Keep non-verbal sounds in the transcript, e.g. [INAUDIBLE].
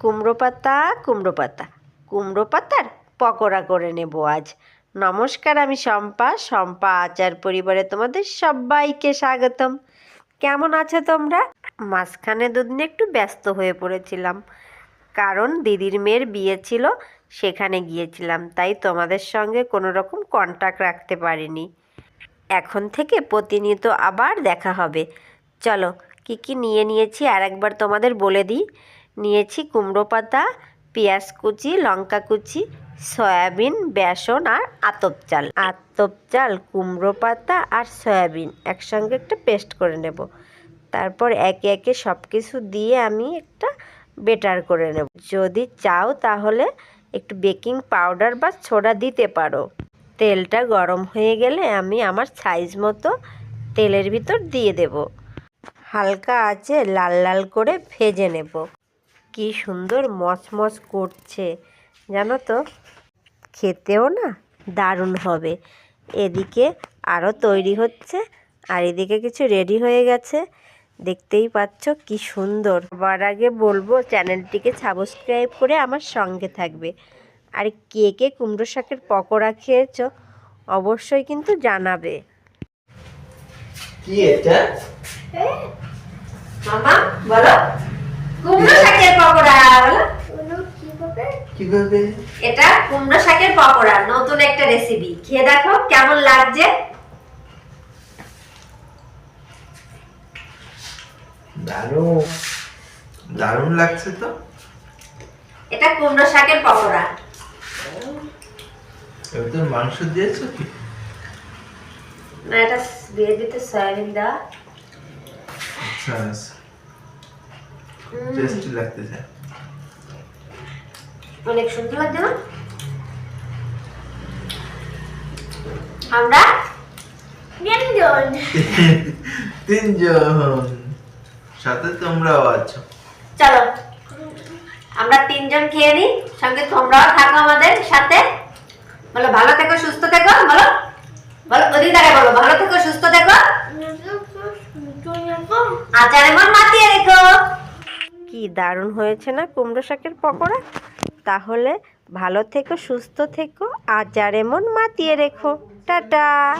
কুমড়ো পাতা কুমড়ো পাতা। কুমড়ো পাতার পকোড়া করে নেব আজ। নমস্কার, আমি শম্পা। শম্পা আচার পরিবারে তোমাদের সবাইকে স্বাগতম। কেমন আছো তোমরা? মাঝখানে দুদিন একটু ব্যস্ত হয়ে পড়েছিলাম। কারণ দিদির মেয়ের বিয়ে ছিল, সেখানে গিয়েছিলাম। তাই তোমাদের সঙ্গে কোনো রকম কন্ট্যাক্ট রাখতে পারিনি। এখন থেকে প্রতিনিয়ত আবার দেখা হবে। চলো, কি কি নিয়ে নিয়েছি আর একবার তোমাদের বলে দিই। নিয়েছি কুমড়ো পাতা, পেঁয়াজ কুচি, লঙ্কা কুচি, সয়াবিন, বেসন আর আতপ চাল। আতপ চাল, কুমড়ো পাতা আর সয়াবিন একসঙ্গে একটা পেস্ট করে নেব। তারপর একে একে সব কিছু দিয়ে আমি একটা বেটার করে নেব। যদি চাও তাহলে একটু বেকিং পাউডার বা ছোডা দিতে পারো। তেলটা গরম হয়ে গেলে আমি আমার সাইজ মতো তেলের ভিতর দিয়ে দেব। হালকা আছে লাল লাল করে ভেজে নেব। কি সুন্দর মচমচ করছে। জানো তো খেতেও না দারুণ হবে। এদিকে আরও তৈরি হচ্ছে আর এদিকে কিছু রেডি হয়ে গেছে। দেখতেই পাচ্ছ কি সুন্দর। সবার আগে বলব চ্যানেলটিকে সাবস্ক্রাইব করে আমার সঙ্গে থাকবে। আর কে কে কুমড়ো শাকের পকোড়া খেয়েছো অবশ্যই কিন্তু জানাবে। কি এটা? মামা বলো। পকোড়া কীভাবে এটা কুমড়ো শাকের পকোড়া নতুন একটা রেসিপি খেয়ে দেখো কেমন লাগছে। দারুণ। দারুণ লাগছে তো। এটা কুমড়ো শাকের পকোড়া এবার মাংস দিয়েছ কি? না এটা দিয়ে দিতে সয়াবিন দেওয়া। আচ্ছা। টেস্টি লাগতেছে অনেক সুন্দর লাগছে না? আমরা তিনজন। [LAUGHS] তিনজন। সাথে তোমরাও আছো। চলো। আমরা তিনজন খেয়ে নিই। সঙ্গে তোমরাও থাকো আমাদের সাথে। বলো ভালো থেকো সুস্থ থেকো বলো। বলো ওদিকে দাঁড়ায় বলো ভালো থেকো সুস্থ থেকো। আচার এমন মাতিয়ে রেখো। দারুণ হয়েছে না কুমড়ো শাকের পকোড়া? তাহলে ভালো থেকো, সুস্থ থেকো, আর যার এমন মাতিয়ে রেখো। টাটা!